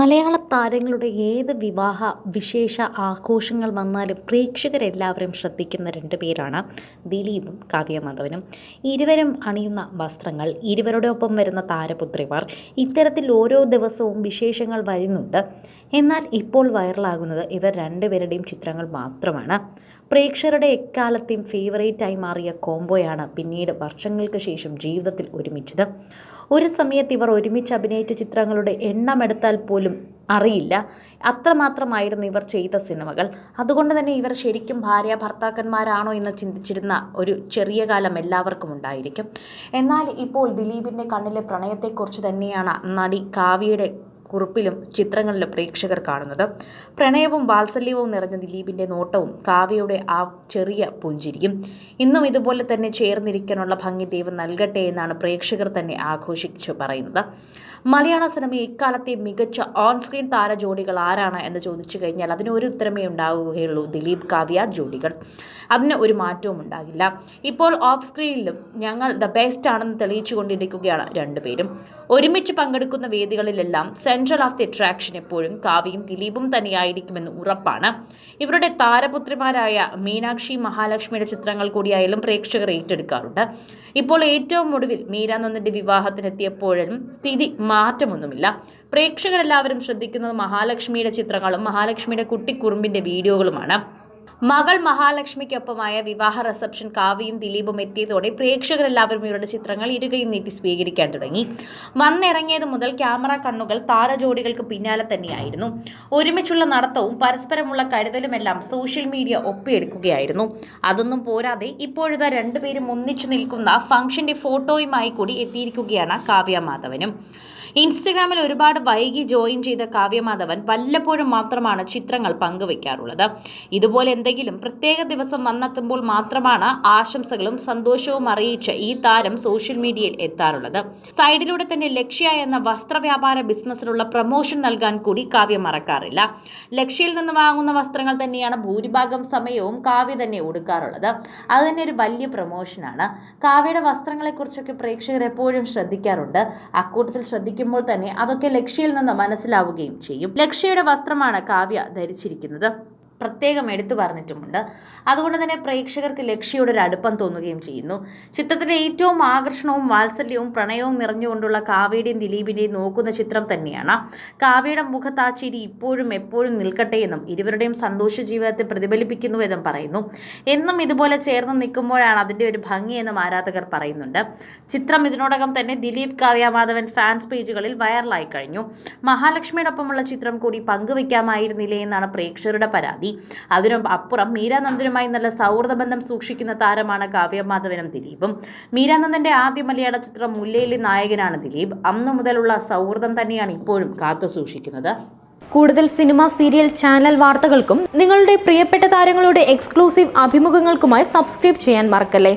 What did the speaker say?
മലയാള താരങ്ങളുടെ ഏത് വിവാഹ വിശേഷ ആഘോഷങ്ങൾ വന്നാലും പ്രേക്ഷകരെല്ലാവരും ശ്രദ്ധിക്കുന്ന രണ്ട് പേരാണ് ദിലീപും കാവ്യ മാധവനും ഇരുവരും അണിയുന്ന വസ്ത്രങ്ങൾ ഇരുവരുടെ ഒപ്പം വരുന്ന താരപുത്രിമാർ. ഇത്തരത്തിൽ ഓരോ ദിവസവും വിശേഷങ്ങൾ വരുന്നുണ്ട്. എന്നാൽ ഇപ്പോൾ വൈറലാകുന്നത് ഇവർ രണ്ടുപേരുടെയും ചിത്രങ്ങൾ മാത്രമാണ്. പ്രേക്ഷകരുടെ എക്കാലത്തെയും ഫേവറേറ്റായി മാറിയ കോംബോയാണ് പിന്നീട് വർഷങ്ങൾക്ക് ശേഷം ജീവിതത്തിൽ ഒരുമിച്ചത്. ഒരു സമയത്ത് ഇവർ ഒരുമിച്ച് അഭിനയിച്ച ചിത്രങ്ങളുടെ എണ്ണമെടുത്താൽ പോലും അറിയില്ല. അത്രമാത്രമായിരുന്നു ഇവർ ചെയ്ത സിനിമകൾ. അതുകൊണ്ട് തന്നെ ഇവർ ശരിക്കും ഭാര്യ ഭർത്താക്കന്മാരാണോ എന്ന് ചിന്തിച്ചിരുന്ന ഒരു ചെറിയ കാലം എല്ലാവർക്കും ഉണ്ടായിരിക്കും. എന്നാൽ ഇപ്പോൾ ദിലീപിന്റെ കണ്ണിലെ പ്രണയത്തെക്കുറിച്ച് തന്നെയാണ് നടി കാവ്യയുടെ കുറിപ്പിലും ചിത്രങ്ങളിലും പ്രേക്ഷകർ കാണുന്നത്. പ്രണയവും വാത്സല്യവും നിറഞ്ഞ ദിലീപിന്റെ നോട്ടവും കാവ്യയുടെ ആ ചെറിയ പുഞ്ചിരിയും ഇന്നും ഇതുപോലെ തന്നെ ചേർന്നിരിക്കാനുള്ള ഭംഗി ദൈവം നൽകട്ടെ എന്നാണ് പ്രേക്ഷകർ തന്നെ ആഘോഷിച്ചു പറയുന്നത്. മലയാള സിനിമ ഇക്കാലത്തെ മികച്ച ഓൺ സ്ക്രീൻ താര ജോഡികൾ ആരാണ് എന്ന് ചോദിച്ചു കഴിഞ്ഞാൽ അതിന് ഒരു ഉത്തരമേ ഉണ്ടാവുകയുള്ളൂ ദിലീപ് കാവ്യ ജോഡികൾ. അതിന് ഒരു മാറ്റവും ഉണ്ടാകില്ല. ഇപ്പോൾ ഓഫ് സ്ക്രീനിലും ഞങ്ങൾ ദ ബെസ്റ്റ് ആണെന്ന് തെളിയിച്ചു കൊണ്ടിരിക്കുകയാണ് രണ്ടുപേരും. ഒരുമിച്ച് പങ്കെടുക്കുന്ന വേദികളിലെല്ലാം സെൻട്രൽ ഓഫ് ദി അട്രാക്ഷൻ എപ്പോഴും കാവ്യയും ദിലീപും തന്നെയായിരിക്കുമെന്ന് ഉറപ്പാണ്. ഇവരുടെ താരപുത്രിമാരായ മീനാക്ഷി മഹാലക്ഷ്മിയുടെ ചിത്രങ്ങൾ കൂടിയായാലും പ്രേക്ഷകർ ഏറ്റെടുക്കാറുണ്ട്. ഇപ്പോൾ ഏറ്റവും ഒടുവിൽ മീരാനന്ദന്റെ വിവാഹത്തിനെത്തിയപ്പോഴും സ്ഥിതി മാറ്റമൊന്നുമില്ല. പ്രേക്ഷകരെല്ലാവരും ശ്രദ്ധിക്കുന്നത് മഹാലക്ഷ്മിയുടെ ചിത്രങ്ങളും മഹാലക്ഷ്മിയുടെ കുട്ടിക്കുറുമ്പിന്റെ വീഡിയോകളുമാണ്. മകൾ മഹാലക്ഷ്മിക്കൊപ്പമായ വിവാഹ റിസപ്ഷൻ കാവ്യയും ദിലീപും എത്തിയതോടെ പ്രേക്ഷകരെല്ലാവരും ഇവരുടെ ചിത്രങ്ങൾ ഇരുകയും നീട്ടി സ്വീകരിക്കാൻ തുടങ്ങി. വന്നിറങ്ങിയത് മുതൽ ക്യാമറ കണ്ണുകൾ താരജോഡികൾക്ക് പിന്നാലെ തന്നെയായിരുന്നു. ഒരുമിച്ചുള്ള നടത്തവും പരസ്പരമുള്ള കരുതലുമെല്ലാം സോഷ്യൽ മീഡിയ ഒപ്പിയെടുക്കുകയായിരുന്നു. അതൊന്നും പോരാതെ ഇപ്പോഴിതാ രണ്ടുപേരും ഒന്നിച്ചു നിൽക്കുന്ന ഫംഗ്ഷന്റെ ഫോട്ടോയുമായി കൂടി എത്തിയിരിക്കുകയാണ് കാവ്യ മാധവനും. ഇൻസ്റ്റഗ്രാമിൽ ഒരുപാട് വൈകി ജോയിൻ ചെയ്ത കാവ്യമാധവൻ വല്ലപ്പോഴും മാത്രമാണ് ചിത്രങ്ങൾ പങ്കുവയ്ക്കാറുള്ളത്. ഇതുപോലെ എന്തെങ്കിലും പ്രത്യേക ദിവസം വന്നെത്തുമ്പോൾ മാത്രമാണ് ആശംസകളും സന്തോഷവും അറിയിച്ച് ഈ താരം സോഷ്യൽ മീഡിയയിൽ എത്താറുള്ളത്. സൈഡിലൂടെ തന്നെ ലക്ഷ്യ എന്ന വസ്ത്രവ്യാപാര ബിസിനസ്സിലുള്ള പ്രൊമോഷൻ നൽകാൻ കൂടി കാവ്യ മറക്കാറില്ല. ലക്ഷ്യയിൽ നിന്ന് വാങ്ങുന്ന വസ്ത്രങ്ങൾ തന്നെയാണ് ഭൂരിഭാഗം സമയവും കാവ്യ തന്നെ ഉടുക്കാറുള്ളത്. അത് തന്നെ ഒരു വലിയ പ്രൊമോഷനാണ്. കാവ്യയുടെ വസ്ത്രങ്ങളെക്കുറിച്ചൊക്കെ പ്രേക്ഷകർ എപ്പോഴും ശ്രദ്ധിക്കാറുണ്ട്. അക്കൂട്ടത്തിൽ ശ്രദ്ധിക്കുമ്പോൾ തന്നെ അതൊക്കെ ലക്ഷ്യയിൽ നിന്ന് മനസ്സിലാവുകയും ചെയ്യും. ലക്ഷ്യയുടെ വസ്ത്രമാണ് കാവ്യ ധരിച്ചിരിക്കുന്നത്. പ്രത്യേകം എടുത്തു പറഞ്ഞിട്ടുമുണ്ട്. അതുകൊണ്ട് തന്നെ പ്രേക്ഷകർക്ക് ലക്ഷ്യയുടെ ഒരു അടുപ്പം തോന്നുകയും ചെയ്യുന്നു. ചിത്രത്തിലെ ഏറ്റവും ആകർഷണവും വാത്സല്യവും പ്രണയവും നിറഞ്ഞുകൊണ്ടുള്ള കാവ്യയുടെയും ദിലീപിന്റെയും നോക്കുന്ന ചിത്രം തന്നെയാണ്. കാവ്യയുടെ മുഖത്ത് ആ ചിരി ഇപ്പോഴും എപ്പോഴും നിൽക്കട്ടെ എന്നും ഇരുവരുടെയും സന്തോഷ ജീവിതത്തെ പ്രതിഫലിപ്പിക്കുന്നുവെന്നും പറയുന്നു. എന്നും ഇതുപോലെ ചേർന്ന് നിൽക്കുമ്പോഴാണ് അതിന്റെ ഒരു ഭംഗി എന്നും ആരാധകർ പറയുന്നുണ്ട്. ചിത്രം ഇതിനോടകം തന്നെ ദിലീപ് കാവ്യ മാധവൻ ഫാൻസ് പേജുകളിൽ വൈറലായി കഴിഞ്ഞു. മഹാലക്ഷ്മിയോടൊപ്പമുള്ള ചിത്രം കൂടി പങ്കുവയ്ക്കാമായിരുന്നില്ലേ എന്നാണ് പ്രേക്ഷകരുടെ പരാതി. അതിനും അപ്പുറം മീരാനന്ദനുമായി നല്ല സൗഹൃദ ബന്ധം സൂക്ഷിക്കുന്ന താരമാണ് കാവ്യമാധവനും ദിലീപും. മീരാനന്ദന്റെ ആദ്യ മലയാള ചിത്രം മുല്ലയിലെ നായകനാണ് ദിലീപ്. അന്നു മുതലുള്ള സൗഹൃദം തന്നെയാണ് ഇപ്പോഴും കാത്തു സൂക്ഷിക്കുന്നത്. കൂടുതൽ സിനിമ സീരിയൽ ചാനൽ വാർത്തകൾക്കും നിങ്ങളുടെ പ്രിയപ്പെട്ട താരങ്ങളുടെ എക്സ്ക്ലൂസീവ് അഭിമുഖങ്ങൾക്കുമായി സബ്സ്ക്രൈബ് ചെയ്യാൻ മറക്കല്ലേ?